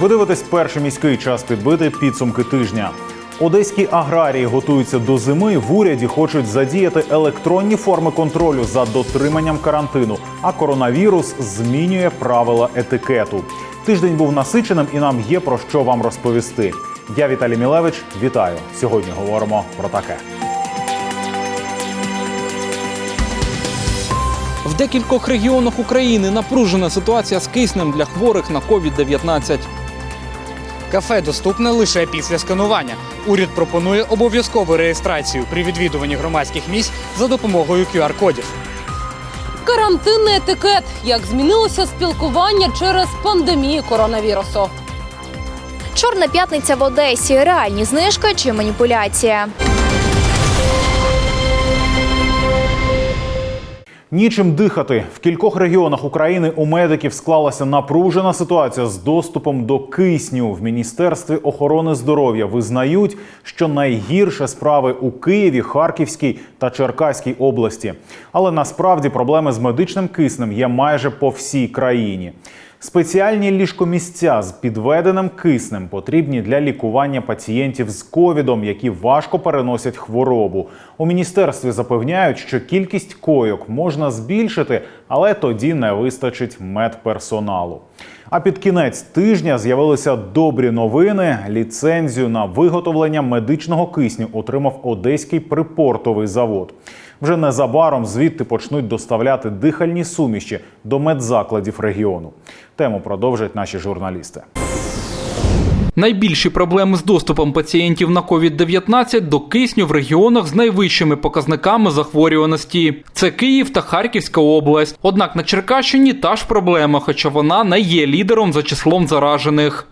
Ви дивитесь перший міський час підбити підсумки тижня. Одеські аграрії готуються до зими. В уряді хочуть задіяти електронні форми контролю за дотриманням карантину. А коронавірус змінює правила етикету. Тиждень був насиченим, і нам є про що вам розповісти. Я Віталій Мілевич. Вітаю. Сьогодні говоримо про таке. В декількох регіонах України напружена ситуація з киснем для хворих на COVID-19. Кафе доступне лише після сканування. Уряд пропонує обов'язкову реєстрацію при відвідуванні громадських місць за допомогою QR-кодів. Карантинний етикет. Як змінилося спілкування через пандемію коронавірусу? Чорна п'ятниця в Одесі. Реальні знижки чи маніпуляція? Нічим дихати в кількох регіонах України у медиків склалася напружена ситуація з доступом до кисню. В міністерстві охорони здоров'я визнають, що найгірше справи у Києві, Харківській та Черкаській області. Але насправді проблеми з медичним киснем є майже по всій країні. Спеціальні ліжкомісця з підведеним киснем потрібні для лікування пацієнтів з ковідом, які важко переносять хворобу. У міністерстві запевняють, що кількість койок можна збільшити, але тоді не вистачить медперсоналу. А під кінець тижня з'явилися добрі новини. Ліцензію на виготовлення медичного кисню отримав одеський припортовий завод. Вже незабаром звідти почнуть доставляти дихальні суміші до медзакладів регіону. Тему продовжать наші журналісти. Найбільші проблеми з доступом пацієнтів на COVID-19 до кисню в регіонах з найвищими показниками захворюваності. Це Київ та Харківська область. Однак на Черкащині та ж проблема, хоча вона не є лідером за числом заражених.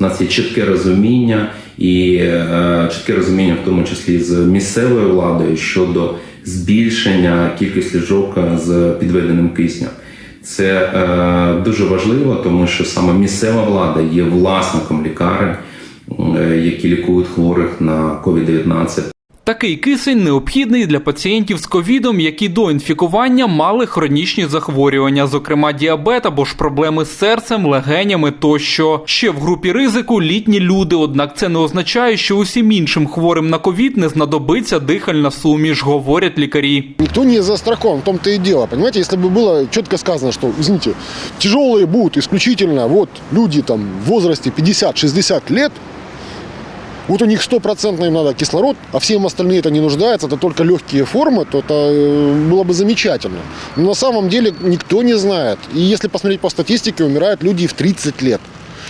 У нас є чітке розуміння і е, чітке розуміння, в тому числі з місцевою владою щодо збільшення кількості ліжок з підведеним киснем. Це е, дуже важливо, тому що саме місцева влада є власником лікарень, е, які лікують хворих на COVID-19. Такий кисень необхідний для пацієнтів з ковідом, які до інфікування мали хронічні захворювання, зокрема діабет або ж проблеми з серцем, легенями тощо. Ще в групі ризику літні люди. Однак це не означає, що усім іншим хворим на ковід не знадобиться дихальна суміш, говорять лікарі. Никто не застрахован, в том-то и дело. Понимаете, если бы было четко сказано, что, извините, тяжелые будут исключительно вот люди там в возрасте 50-60 лет, вот у них стопроцентно им надо кислород, а всем остальные это не нуждаются, это только легкие формы, то это э, было бы замечательно. Но на самом деле никто не знает. И если посмотреть по статистике, умирают люди и в 30 лет.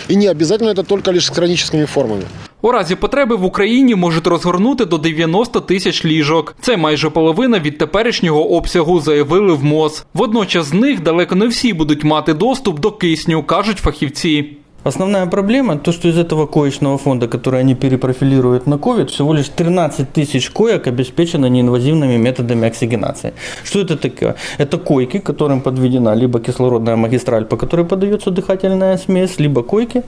И не обязательно это только лишь с хроническими формами. У разі потреби в Україні можуть розгорнути до 90 тисяч ліжок. Це майже половина від теперішнього обсягу, заявили в МОЗ. Водночас з них далеко не всі будуть мати доступ до кисню, кажуть фахівці. Основная проблема, то, что из этого коечного фонда, который они перепрофилируют на COVID, всего лишь 13 тысяч коек обеспечено неинвазивными методами оксигенации. Что это такое? Это койки, которым подведена либо кислородная магистраль, по которой подается дыхательная смесь, либо койки,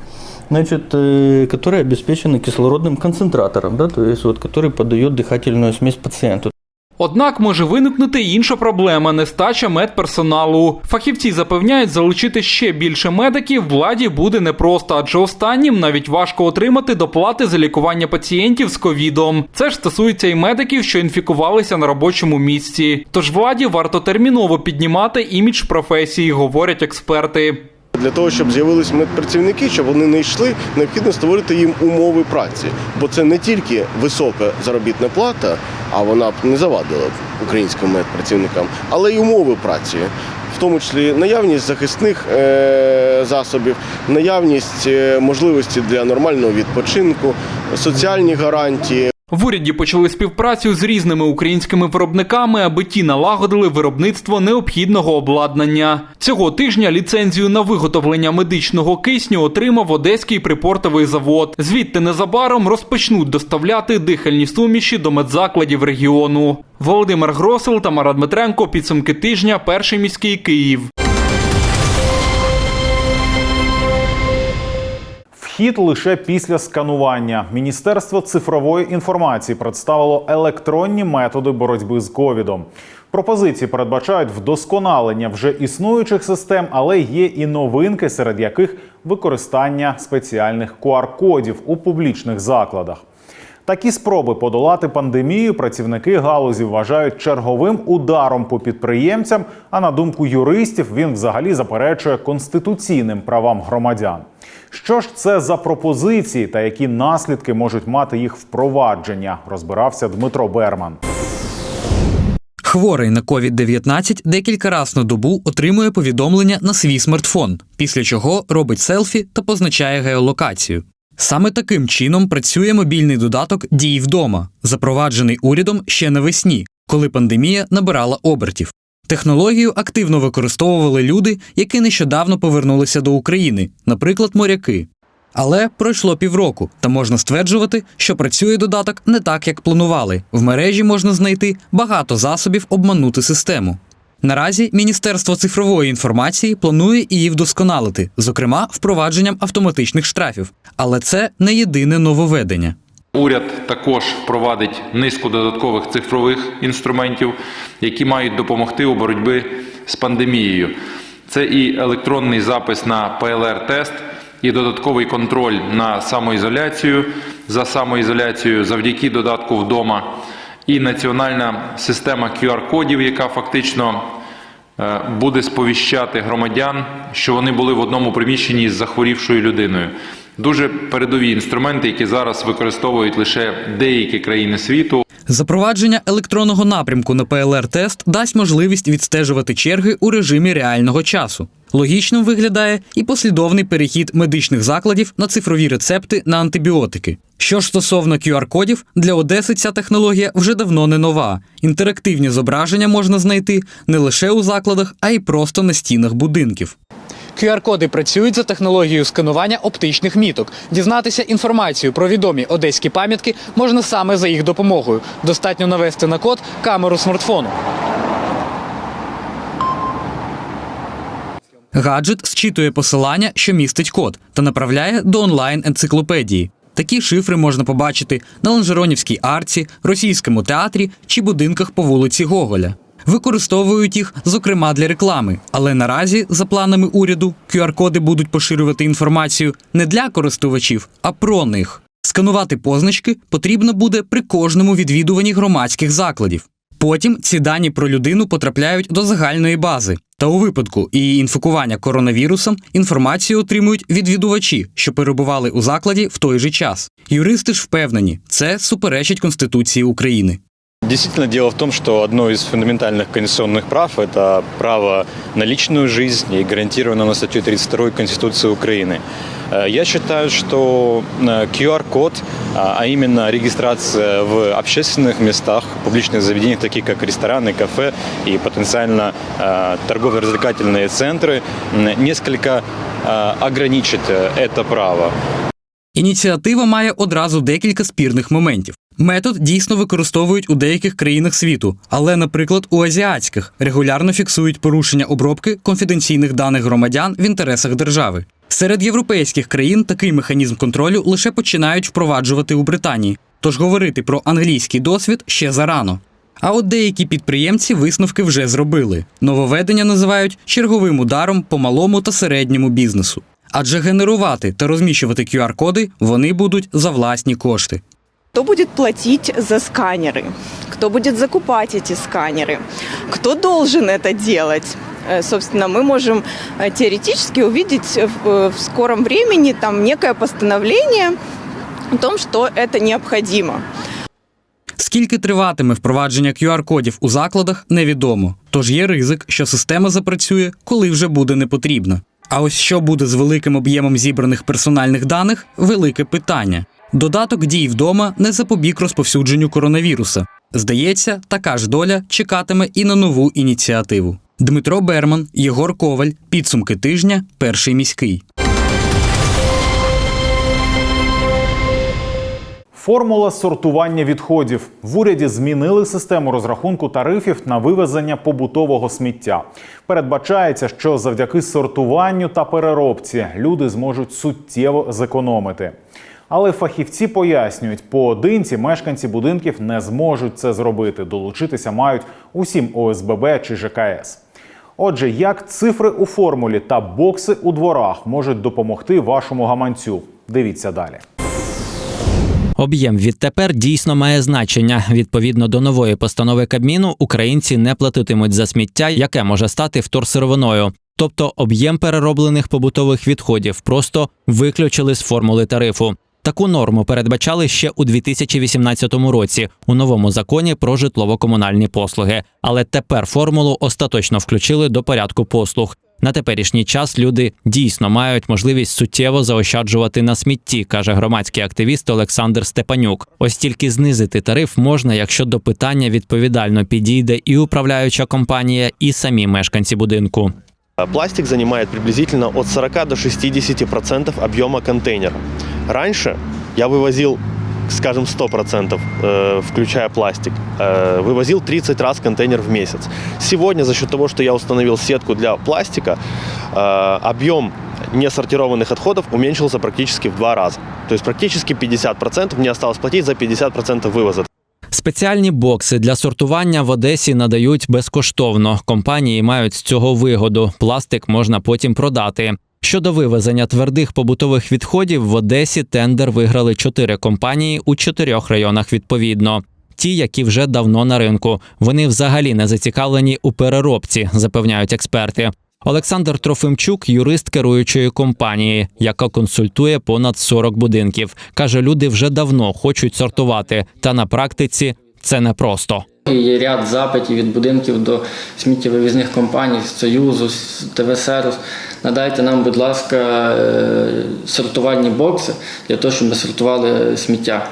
значит, э, которые обеспечены кислородным концентратором, да, то есть вот, который подает дыхательную смесь пациенту. Однак може виникнути інша проблема нестача медперсоналу. Фахівці запевняють, залучити ще більше медиків владі буде непросто, адже останнім навіть важко отримати доплати за лікування пацієнтів з ковідом. Це ж стосується і медиків, що інфікувалися на робочому місці. Тож владі варто терміново піднімати імідж професії, говорять експерти. Для того, щоб з'явились медпрацівники, щоб вони не йшли, необхідно створити їм умови праці. Бо це не тільки висока заробітна плата, а вона б не завадила українським медпрацівникам, але й умови праці, в тому числі наявність захисних е, засобів, наявність е, можливості для нормального відпочинку, соціальні гарантії. В уряді почали співпрацю з різними українськими виробниками, аби ті налагодили виробництво необхідного обладнання. Цього тижня ліцензію на виготовлення медичного кисню отримав Одеський припортовий завод. Звідти незабаром розпочнуть доставляти дихальні суміші до медзакладів регіону. Володимир Гросел, Тамара Дмитренко. Підсумки тижня. Перший міський Київ. Вхід лише після сканування. Міністерство цифрової інформації представило електронні методи боротьби з ковідом. Пропозиції передбачають вдосконалення вже існуючих систем, але є і новинки, серед яких використання спеціальних QR-кодів у публічних закладах. Такі спроби подолати пандемію працівники галузі вважають черговим ударом по підприємцям. А на думку юристів, він взагалі заперечує конституційним правам громадян. Що ж це за пропозиції та які наслідки можуть мати їх впровадження? Розбирався Дмитро Берман. Хворий на COVID-19 декілька разів на добу отримує повідомлення на свій смартфон, після чого робить селфі та позначає геолокацію. Саме таким чином працює мобільний додаток Дії вдома, запроваджений урядом ще навесні, коли пандемія набирала обертів. Технологію активно використовували люди, які нещодавно повернулися до України, наприклад, моряки. Але пройшло півроку, та можна стверджувати, що працює додаток не так, як планували. В мережі можна знайти багато засобів обманути систему. Наразі Міністерство цифрової інформації планує її вдосконалити, зокрема впровадженням автоматичних штрафів. Але це не єдине нововведення. Уряд також впровадить низку додаткових цифрових інструментів, які мають допомогти у боротьбі з пандемією. Це і електронний запис на ПЛР-тест, і додатковий контроль на самоізоляцію за самоізоляцією завдяки додатку вдома, і національна система QR-кодів, яка фактично е, буде сповіщати громадян, що вони були в одному приміщенні з захворівшою людиною. Дуже передові інструменти, які зараз використовують лише деякі країни світу. Запровадження електронного напрямку на ПЛР-тест дасть можливість відстежувати черги у режимі реального часу. Логічним виглядає і послідовний перехід медичних закладів на цифрові рецепти на антибіотики. Що ж стосовно QR-кодів, для Одеси ця технологія вже давно не нова. Інтерактивні зображення можна знайти не лише у закладах, а й просто на стінах будинків. QR-коди працюють за технологією сканування оптичних міток. Дізнатися інформацію про відомі одеські пам'ятки можна саме за їх допомогою. Достатньо навести на код камеру смартфону. Гаджет зчитує посилання, що містить код, та направляє до онлайн-енциклопедії. Такі шифри можна побачити на Ланжеронівській арці, російському театрі чи будинках по вулиці Гоголя. Використовують їх, зокрема, для реклами, але наразі, за планами уряду, QR-коди будуть поширювати інформацію не для користувачів, а про них. Сканувати позначки потрібно буде при кожному відвідуванні громадських закладів. Потім ці дані про людину потрапляють до загальної бази. Та у випадку її інфікування коронавірусом інформацію отримують відвідувачі, що перебували у закладі в той же час. Юристи ж впевнені, це суперечить Конституції України. Действительно, дело в том, что одно из фундаментальных конституционных прав – это право на личную жизнь и гарантировано на статье 32 Конституции Украины. Э, Я считаю, что э, QR-код, а а именно регистрация в общественных местах, публичных заведениях, таких как рестораны, кафе и потенциально э, торгово-развлекательные центры, м, несколько э, ограничит э, это право. Ініціатива має одразу декілька спірних моментів. Метод дійсно використовують у деяких країнах світу, але, наприклад, у азіатських регулярно фіксують порушення обробки конфіденційних даних громадян в інтересах держави. Серед європейських країн такий механізм контролю лише починають впроваджувати у Британії, тож говорити про англійський досвід ще зарано. А от деякі підприємці висновки вже зробили. Нововведення називають черговим ударом по малому та середньому бізнесу Адже генерувати та розміщувати QR-коди вони будуть за власні кошти. Кто будет платить за сканеры? Кто будет закупать эти сканеры? Кто должен это делать? Э, Собственно, мы можем э, теоретически увидеть в э, в скором времени там некое постановление о том, что это необходимо. Скільки триватиме впровадження QR-кодів у закладах, невідомо. Тож є ризик, що система запрацює, коли вже буде не потрібно. А ось що буде з великим об'ємом зібраних персональних даних велике питання. Додаток дій вдома не запобіг розповсюдженню коронавіруса. Здається, така ж доля чекатиме і на нову ініціативу. Дмитро Берман, Єгор Коваль, підсумки тижня, перший міський. Формула сортування відходів в уряді змінили систему розрахунку тарифів на вивезення побутового сміття. Передбачається, що завдяки сортуванню та переробці люди зможуть суттєво зекономити. Але фахівці пояснюють, поодинці мешканці будинків не зможуть це зробити. Долучитися мають усім ОСББ чи ЖКС. Отже, як цифри у формулі та бокси у дворах можуть допомогти вашому гаманцю? Дивіться далі. Об'єм відтепер дійсно має значення. Відповідно до нової постанови Кабміну, українці не платитимуть за сміття, яке може стати вторсировиною. Тобто об'єм перероблених побутових відходів просто виключили з формули тарифу. Таку норму передбачали ще у 2018 році у новому законі про житлово-комунальні послуги. Але тепер формулу остаточно включили до порядку послуг. На теперішній час люди дійсно мають можливість суттєво заощаджувати на смітті, каже громадський активіст Олександр Степанюк. Ось тільки знизити тариф можна, якщо до питання відповідально підійде і управляюча компанія, і самі мешканці будинку. Пластик занимает приблизительно от 40 до 60% объема контейнера. Раньше я вывозил, скажем, 100%, э, включая пластик, э, вывозил 30 раз контейнер в месяц. Сегодня за счет того, что я установил сетку для пластика, э, объем несортированных отходов уменьшился практически в два раза. То есть практически 50% мне осталось платить за 50% вывоза. Спеціальні бокси для сортування в Одесі надають безкоштовно. Компанії мають з цього вигоду. Пластик можна потім продати. Щодо вивезення твердих побутових відходів в Одесі тендер виграли чотири компанії у чотирьох районах відповідно. Ті, які вже давно на ринку, вони взагалі не зацікавлені у переробці, запевняють експерти. Олександр Трофимчук, юрист керуючої компанії, яка консультує понад 40 будинків. каже, люди вже давно хочуть сортувати, та на практиці це непросто. Є ряд запитів від будинків до сміттєвивізних компаній, Союзу, ТВСерус. Надайте нам, будь ласка, е, сортувальні бокси для того, щоб ми сортували сміття.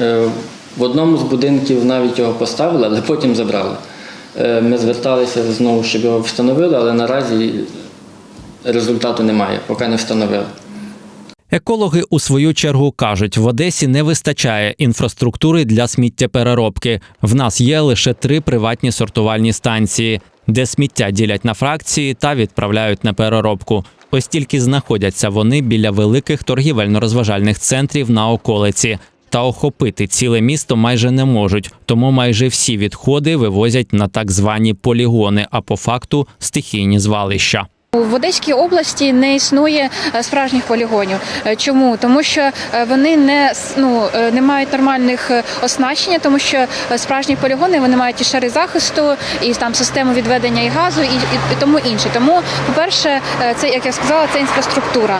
Е, В одному з будинків навіть його поставили, але потім забрали. Е, Ми зверталися знову, щоб його встановили, але наразі результату немає, поки не встановили. Екологи у свою чергу кажуть, в Одесі не вистачає інфраструктури для сміттєпереробки. В нас є лише три приватні сортувальні станції, де сміття ділять на фракції та відправляють на переробку. Ось тільки знаходяться вони біля великих торгівельно-розважальних центрів на околиці. Та охопити ціле місто майже не можуть, тому майже всі відходи вивозять на так звані полігони, а по факту стихійні звалища. В Одеській області не існує е, справжніх полігонів. Е, Чому? Тому що е, вони не ну, не мають нормальних оснащення, тому що справжні полігони вони мають і шари захисту, і там систему відведення і газу, і, і, і тому інше. Тому, по-перше, це як я сказала, це інфраструктура.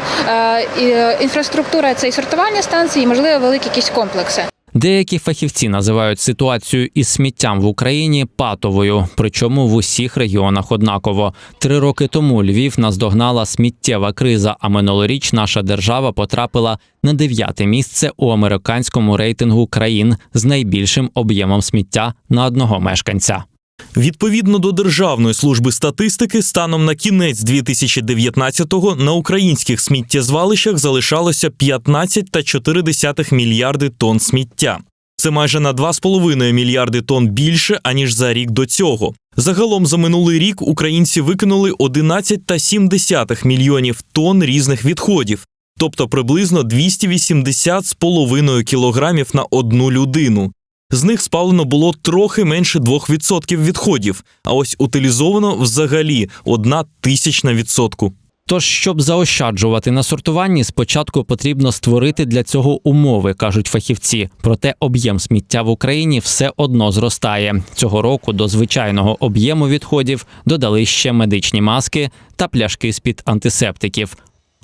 І, Інфраструктура це і сортувальні станції, і можливо великі якісь комплекси. Деякі фахівці називають ситуацію із сміттям в Україні патовою, причому в усіх регіонах однаково. Три роки тому Львів наздогнала сміттєва криза, а минулоріч наша держава потрапила на дев'яте місце у американському рейтингу країн з найбільшим об'ємом сміття на одного мешканця. Відповідно до Державної служби статистики, станом на кінець 2019-го на українських сміттєзвалищах залишалося 15,4 мільярди тонн сміття. Це майже на 2,5 мільярди тонн більше аніж за рік до цього. Загалом за минулий рік українці викинули 11,7 мільйонів тонн різних відходів, тобто приблизно 280,5 кілограмів на одну людину. З них спалено було трохи менше 2% відходів, а ось утилізовано взагалі одна тисячна відсотку. Тож, щоб заощаджувати на сортуванні, спочатку потрібно створити для цього умови, кажуть фахівці. Проте об'єм сміття в Україні все одно зростає. Цього року до звичайного об'єму відходів додали ще медичні маски та пляшки з-під антисептиків.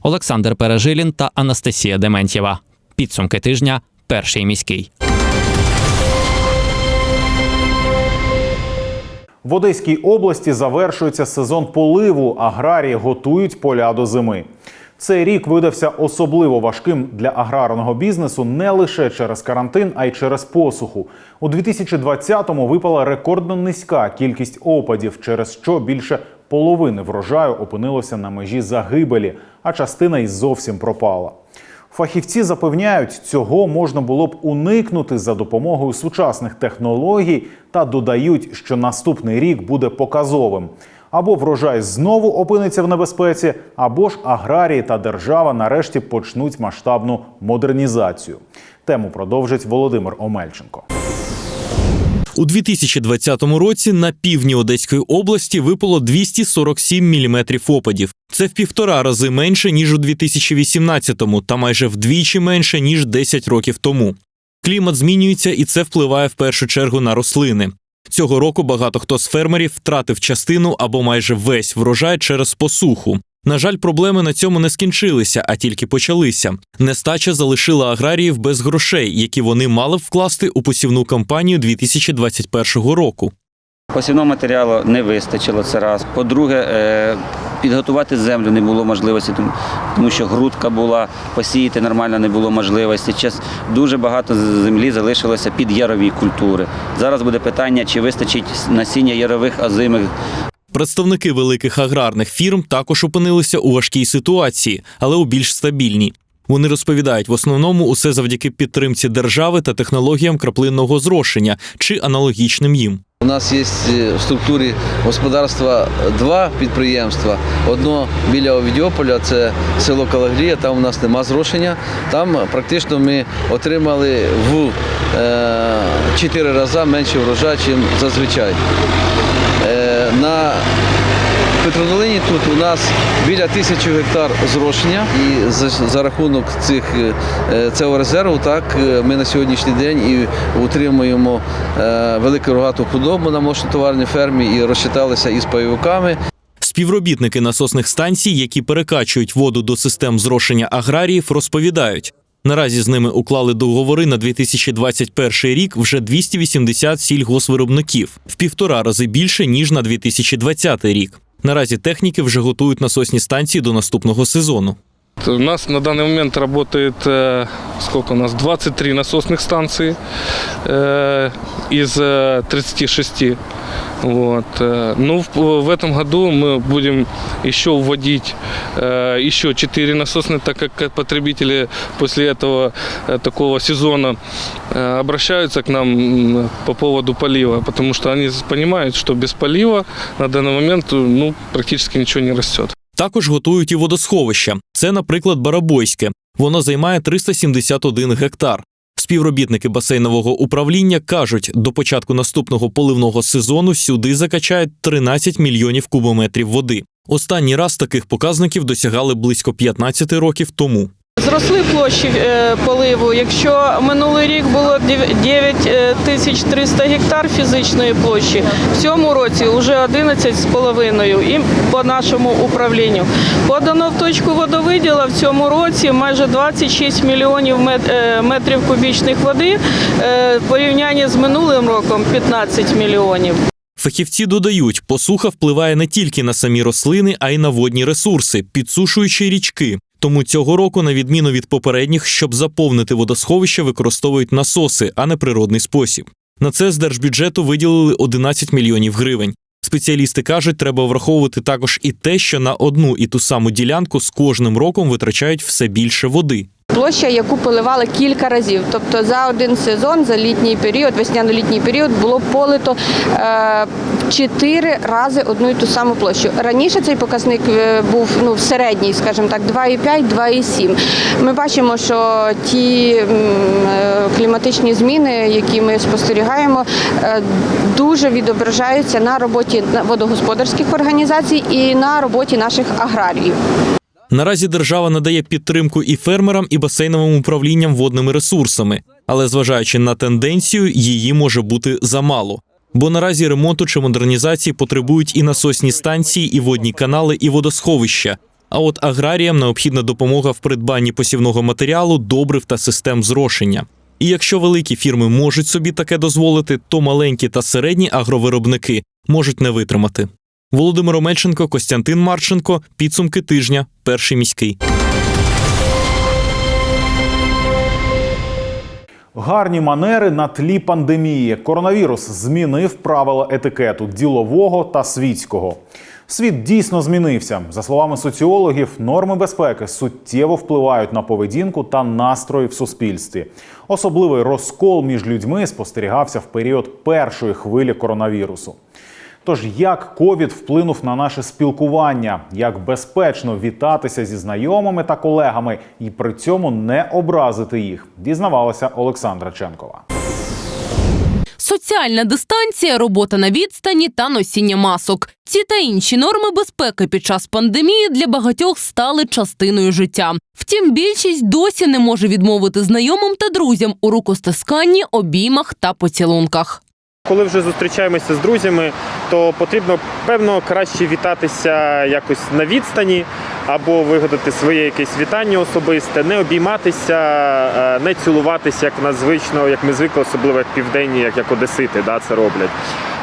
Олександр Пережилін та Анастасія Дементьєва. Підсумки тижня. Перший міський. В Одеській області завершується сезон поливу. Аграрії готують поля до зими. Цей рік видався особливо важким для аграрного бізнесу не лише через карантин, а й через посуху. У 2020-му випала рекордно низька кількість опадів, через що більше половини врожаю опинилося на межі загибелі, а частина й зовсім пропала. Фахівці запевняють, цього можна було б уникнути за допомогою сучасних технологій та додають, що наступний рік буде показовим. або врожай знову опиниться в небезпеці, або ж аграрії та держава нарешті почнуть масштабну модернізацію. Тему продовжить Володимир Омельченко. У 2020 році на півдні Одеської області випало 247 мм опадів. Це в півтора рази менше ніж у 2018-му та майже вдвічі менше ніж 10 років тому. Клімат змінюється, і це впливає в першу чергу на рослини. Цього року багато хто з фермерів втратив частину або майже весь врожай через посуху. На жаль, проблеми на цьому не скінчилися, а тільки почалися. Нестача залишила аграріїв без грошей, які вони мали б вкласти у посівну кампанію 2021 року. Посівного матеріалу не вистачило це раз. По-друге, е, підготувати землю не було можливості, тому- що грудка була, посіяти нормально не було можливості. Час дуже багато землі залишилося під ярові культури. Зараз буде питання, чи вистачить насіння ярових озимих Представники великих аграрних фірм також опинилися у важкій ситуації, але у більш стабільній. Вони розповідають, в основному усе завдяки підтримці держави та технологіям краплинного зрошення чи аналогічним їм. У нас є в структурі господарства два підприємства. Одно біля Овідіополя, це село Калагрія, там у нас нема зрошення. Там практично ми отримали в е, чотири рази менше врожай, ніж зазвичай. На Петродолині тут у нас біля тисячі гектар зрошення, і за, за рахунок цих е, цього резерву, так е, ми на сьогоднішній день і утримуємо е, велику рогату худобу на молочнотоварній фермі і розчиталися із пайовиками. Співробітники насосних станцій, які перекачують воду до систем зрошення аграріїв, розповідають. Наразі з ними уклали договори на 2021 рік вже 280 сільгосвиробників, в півтора рази більше ніж на 2020 рік. Наразі техніки вже готують насосні станції до наступного сезону. У нас на данный момент работает, э, сколько у нас, 23 насосных станции э, из э, 36. Вот. э. Ну, в, в этом году мы будем еще вводить э, еще 4 насосные, так как потребители после этого э, такого сезона э, обращаются к нам м, по поводу полива, потому что они понимают, что без полива на данный момент ну, практически ничего не растет. Також готують і водосховища. Це, наприклад, Барабойське. Воно займає 371 гектар. Співробітники басейнового управління кажуть, до початку наступного поливного сезону сюди закачають 13 мільйонів кубометрів води. Останній раз таких показників досягали близько 15 років тому. Зросли площі е, поливу. Якщо минулий рік було 9 тисяч 300 гектар фізичної площі, в цьому році вже 11,5 і по нашому управлінню. Подано в точку водовиділа в цьому році майже 26 мільйонів е, метрів кубічних води. е, В порівнянні з минулим роком 15 мільйонів. Фахівці додають, посуха впливає не тільки на самі рослини, а й на водні ресурси, підсушуючи річки. Тому цього року, на відміну від попередніх, щоб заповнити водосховище, використовують насоси, а не природний спосіб. На це з держбюджету виділили 11 мільйонів гривень. Спеціалісти кажуть, треба враховувати також і те, що на одну і ту саму ділянку з кожним роком витрачають все більше води. Площа, яку поливали кілька разів. Тобто за один сезон, за літній період, весняно-літній період, було полито е, чотири рази одну і ту саму площу. Раніше цей показник е, був ну, в середній, скажімо так, 2,5-2,7. Ми бачимо, що ті е, кліматичні зміни, які ми спостерігаємо, дуже відображаються на роботі водогосподарських організацій і на роботі наших аграріїв. Наразі держава надає підтримку і фермерам, і басейновим управлінням водними ресурсами, але зважаючи на тенденцію, її може бути замало. Бо наразі ремонту чи модернізації потребують і насосні станції, і водні канали, і водосховища. А от аграріям необхідна допомога в придбанні посівного матеріалу, добрив та систем зрошення. І якщо великі фірми можуть собі таке дозволити, то маленькі та середні агровиробники можуть не витримати. Володимир Омельченко, Костянтин Марченко. Підсумки тижня. Перший міський. Гарні манери на тлі пандемії. Коронавірус змінив правила етикету ділового та світського. Світ дійсно змінився. За словами соціологів, норми безпеки суттєво впливають на поведінку та настрої в суспільстві. Особливий розкол між людьми спостерігався в період першої хвилі коронавірусу. Тож як ковід вплинув на наше спілкування, як безпечно вітатися зі знайомими та колегами і при цьому не образити їх, дізнавалася Олександра Ченкова. Соціальна дистанція, робота на відстані та носіння масок. Ці та інші норми безпеки під час пандемії для багатьох стали частиною життя. Втім, більшість досі не може відмовити знайомим та друзям у рукостисканні, обіймах та поцілунках. Коли вже зустрічаємося з друзями, то потрібно певно краще вітатися якось на відстані або вигадати своє якесь вітання особисте, не обійматися, е, не цілуватися, як в нас звично, як ми звикли, особливо як південні, як, як одесити, да, це роблять.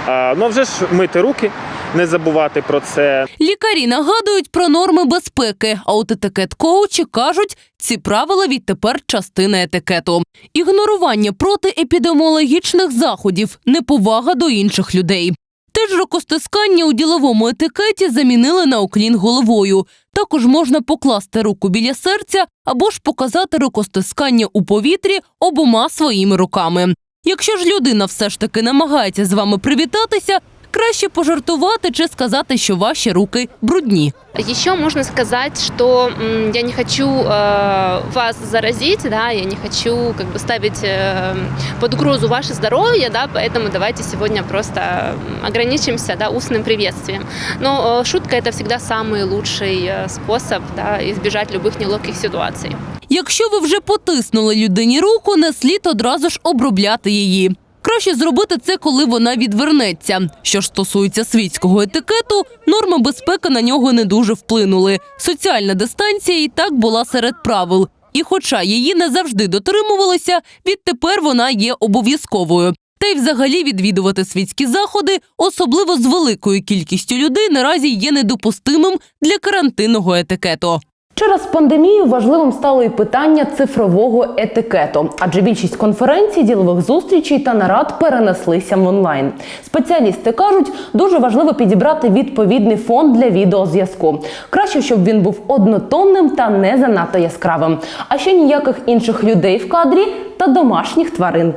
Ну вже ж мити руки, не забувати про це. Лікарі нагадують про норми безпеки, а от етикет-коучі кажуть, ці правила відтепер частина етикету. Ігнорування протиепідеміологічних заходів, неповага до інших людей. Теж рукостискання у діловому етикеті замінили на уклін головою. Також можна покласти руку біля серця або ж показати рукостискання у повітрі обома своїми руками. Якщо ж людина все ж таки намагається з вами привітатися, краще пожартувати чи сказати, що ваші руки брудні. Еще можно сказать, что м, я не хочу э, вас заразить, да, я не хочу как бы ставить э, под угрозу ваше здоровье, да, поэтому давайте сегодня просто м, ограничимся, да, устным приветствием. Но э, шутка это всегда самый лучший э, способ, да, избежать любых неловких ситуаций. Якщо ви вже потиснули людині руку, не слід одразу ж обробляти її. Краще зробити це, коли вона відвернеться. Що ж стосується світського етикету, норми безпеки на нього не дуже вплинули. Соціальна дистанція і так була серед правил. І хоча її не завжди дотримувалися, відтепер вона є обов'язковою. Та й взагалі відвідувати світські заходи, особливо з великою кількістю людей, наразі є недопустимим для карантинного етикету. Через пандемію важливим стало і питання цифрового етикету, адже більшість конференцій, ділових зустрічей та нарад перенеслися в онлайн. Спеціалісти кажуть, дуже важливо підібрати відповідний фон для відеозв'язку. Краще, щоб він був однотонним та не занадто яскравим. А ще ніяких інших людей в кадрі та домашніх тварин.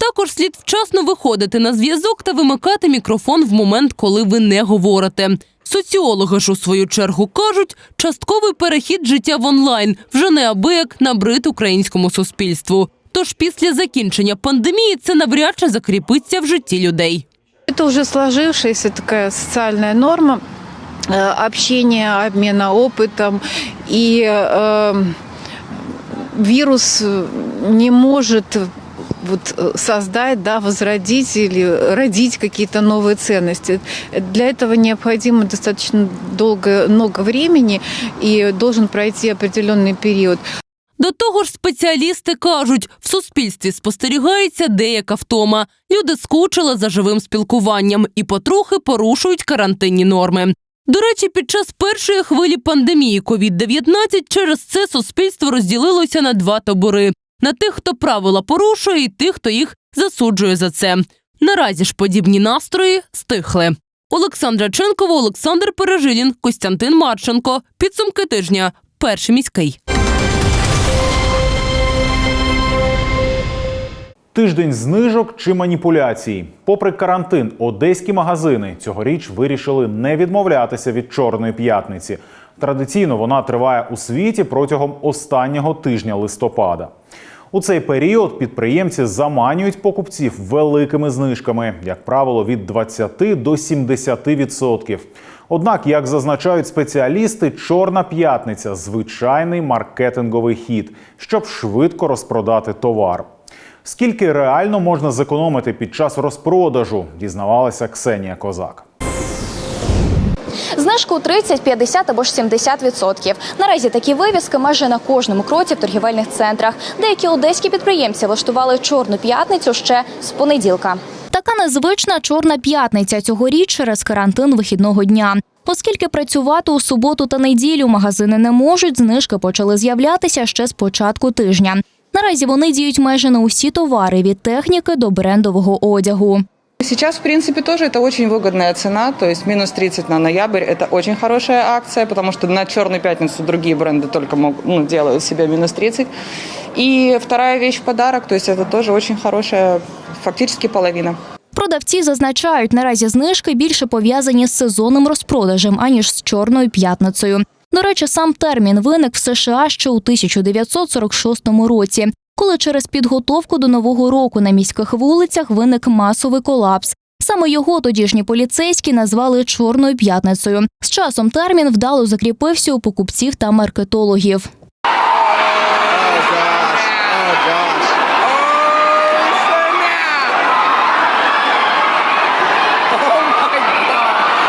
Також слід вчасно виходити на зв'язок та вимикати мікрофон в момент, коли ви не говорите. Соціологи ж у свою чергу кажуть, частковий перехід життя в онлайн вже неабияк набрид українському суспільству. Тож після закінчення пандемії це навряд чи закріпиться в житті людей. Это уже сложившаяся такая социальная норма э, общения, обмена опытом. И э, вирус не может вот э, создать, да, возродить или родить какие-то новые ценности. Для этого необходимо достаточно долго, много времени и должен пройти определенный период. До того ж, спеціалісти кажуть, в суспільстві спостерігається деяка втома. Люди скучили за живим спілкуванням і потрохи порушують карантинні норми. До речі, під час першої хвилі пандемії COVID-19 через це суспільство розділилося на два табори: на тих, хто правила порушує, і тих, хто їх засуджує за це. Наразі ж подібні настрої стихли. Олександра Ченкова, Олександр Пережилін, Костянтин Марченко. Підсумки тижня. Перший міський. Тиждень знижок чи маніпуляцій. Попри карантин, одеські магазини цьогоріч вирішили не відмовлятися від чорної п'ятниці. Традиційно вона триває у світі протягом останнього тижня листопада. У цей період підприємці заманюють покупців великими знижками, як правило, від 20 до 70%. Однак, як зазначають спеціалісти, чорна п'ятниця звичайний маркетинговий хід, щоб швидко розпродати товар. Скільки реально можна зекономити під час розпродажу, дізнавалася Ксенія Козак. Знижку 30, 50 або ж 70%. Наразі такі вивіски майже на кожному кроці в торгівельних центрах. Деякі одеські підприємці влаштували чорну п'ятницю ще з понеділка. Така незвична чорна п'ятниця цьогоріч через карантин вихідного дня. Оскільки працювати у суботу та неділю магазини не можуть, знижки почали з'являтися ще з початку тижня. Наразі вони діють майже на усі товари від техніки до брендового одягу. Сейчас, в принципе, тоже это очень выгодная цена, то есть минус 30 на ноябрь – это очень хорошая акция, потому что на Черную пятницу другие бренды только могут, ну, делают себе минус 30. И вторая вещь в подарок, то есть это тоже очень хорошая, фактически половина. Продавці зазначають, наразі знижки більше пов'язані з сезонним розпродажем, аніж з чорною п'ятницею. До речі, сам термін виник в США ще у 1946 році, коли через підготовку до нового року на міських вулицях виник масовий колапс. Саме його тодішні поліцейські назвали Чорною п'ятницею. З часом термін вдало закріпився у покупців та маркетологів.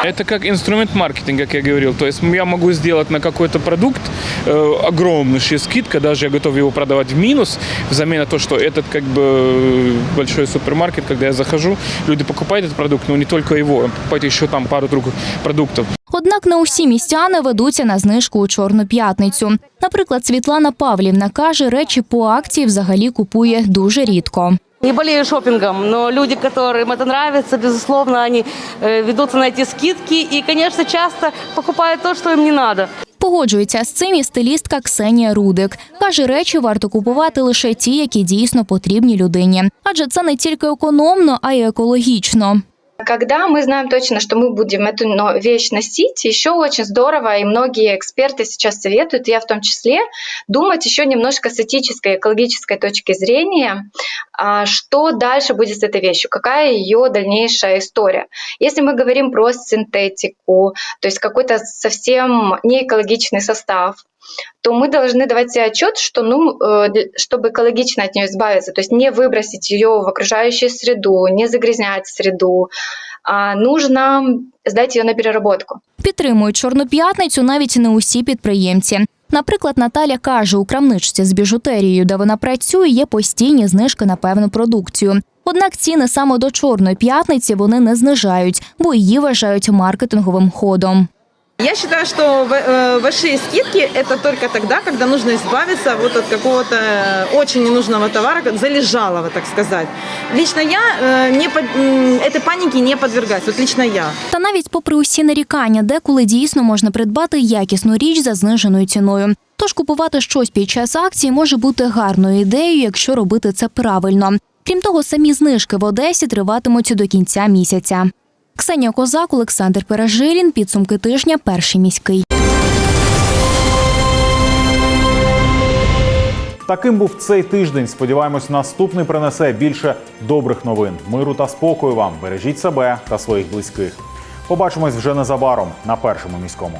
Это как инструмент маркетинга, как я говорил. То есть я могу сделать на какой-то продукт э, огромнейшая скидка, даже я готов его продавать в минус, взамен на то, что этот как бы э, большой супермаркет, когда я захожу, люди покупают этот продукт, но не только его, покупают еще там пару других продуктов. Однак не усі містяни ведуться на знижку у чорну п'ятницю. Наприклад, Світлана Павлівна каже, речі по акції взагалі купує дуже рідко. Не болею шопингом, но люди, которым это нравится, безусловно, они э, ведутся на эти скидки и, конечно, часто покупают то, что им не надо. Погоджується з цим і стилістка Ксенія Рудик. Каже, речі варто купувати лише ті, які дійсно потрібні людині. Адже це не тільки економно, а й екологічно. Когда мы знаем точно, что мы будем эту вещь носить, еще очень здорово, и многие эксперты сейчас советуют, я в том числе, думать еще немножко с этической, экологической точки зрения, а, что дальше будет с этой вещью, какая ее дальнейшая история. Если мы говорим про синтетику, то есть какой-то совсем не экологичный состав, то мы должны давать себе отчет, что, ну, э, для- чтобы экологично от нее избавиться, то есть не выбросить ее в окружающую среду, не загрязнять среду, а нужно сдать ее на переработку. Підтримують чорну п'ятницю навіть не усі підприємці. Наприклад, Наталя каже, у крамничці з біжутерією, де вона працює, є постійні знижки на певну продукцію. Однак ціни саме до чорної п'ятниці вони не знижають, бо її вважають маркетинговим ходом. Я считаю, что в- э, большие скидки это только тогда, когда нужно избавиться вот от какого-то э, очень ненужного товара, как залежалого, так сказать. Лично я э, не под- м, этой панике не подвергаюсь. Вот лично я. Та навіть попри усі нарікання, деколи дійсно можна придбати якісну річ за зниженою ціною. Тож купувати щось під час акції може бути гарною ідеєю, якщо робити це правильно. Крім того, самі знижки в Одесі триватимуть до кінця місяця. Ксенія Козак, Олександр Пережилін. Підсумки тижня. Перший міський. Таким був цей тиждень. Сподіваємось, наступний принесе більше добрих новин, миру та спокою вам. Бережіть себе та своїх близьких. Побачимось вже незабаром на першому міському.